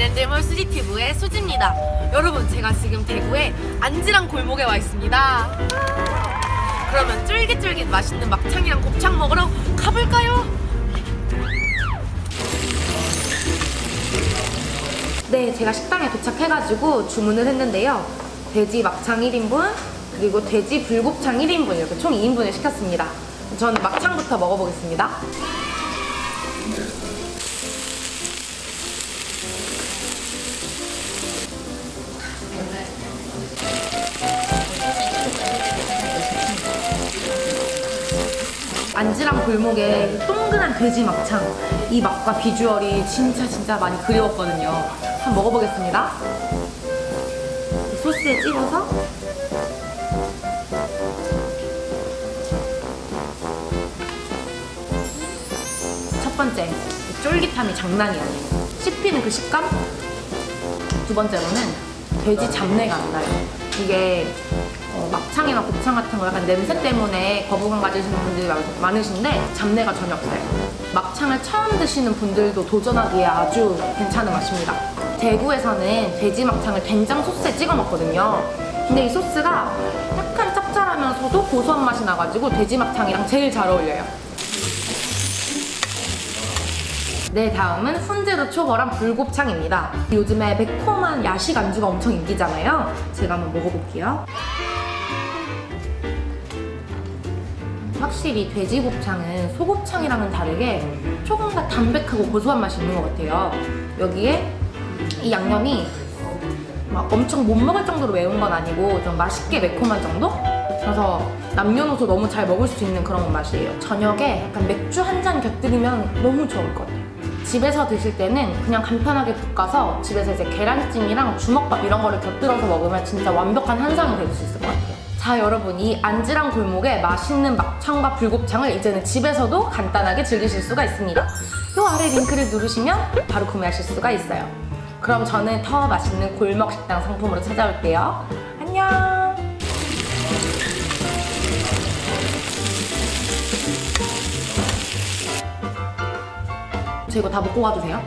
낸들몰 수지티브의 수지입니다. 여러분, 제가 지금 대구의 안지랑 골목에 와 있습니다. 그러면 쫄깃쫄깃 맛있는 막창이랑 곱창 먹으러 가볼까요? 네, 제가 식당에 도착해가지고 주문을 했는데요. 돼지 막창 1인분, 그리고 돼지 불곱창 1인분 이렇게 총 2인분을 시켰습니다. 저는 막창부터 먹어보겠습니다. 안지랑 골목에 동그란 돼지 막창. 이 맛과 비주얼이 진짜 진짜 많이 그리웠거든요. 한번 먹어보겠습니다. 이 소스에 찍어서. 첫 번째 이 쫄깃함이 장난이 아니에요. 씹히는 그 식감? 두 번째로는 돼지 잡내가 안 나요. 이게 어, 막창이나 곱창 같은 거 약간 냄새 때문에 거부감 가지시는 분들이 많- 많으신데 잡내가 전혀 없어요. 막창을 처음 드시는 분들도 도전하기에 아주 괜찮은 맛입니다. 대구에서는 돼지 막창을 된장 소스에 찍어 먹거든요. 근데 이 소스가 약간 짭짤하면서도 고소한 맛이 나가지고 돼지 막창이랑 제일 잘 어울려요. 네, 다음은 훈제로 초벌한 불곱창입니다. 요즘에 매콤한 야식 안주가 엄청 인기잖아요. 제가 한번 먹어볼게요. 확실히 돼지곱창은 소곱창이랑은 다르게 조금 더 담백하고 고소한 맛이 있는 것 같아요. 여기에 이 양념이 막 엄청 못 먹을 정도로 매운 건 아니고 좀 맛있게 매콤한 정도? 그래서 남녀노소 너무 잘 먹을 수 있는 그런 맛이에요. 저녁에 약간 맥주 한 잔 곁들이면 너무 좋을 것 같아요. 집에서 드실 때는 그냥 간편하게 볶아서 집에서 이제 계란찜이랑 주먹밥 이런 거를 곁들여서 먹으면 진짜 완벽한 한상이 될 수 있을 것 같아요. 자 여러분 이 안지랑 골목에 맛있는 막창과 불곱창을 이제는 집에서도 간단하게 즐기실 수가 있습니다. 요 아래 링크를 누르시면 바로 구매하실 수가 있어요. 그럼 저는 더 맛있는 골목 식당 상품으로 찾아올게요. 안녕. 저 이거 다 먹고 가도 돼요?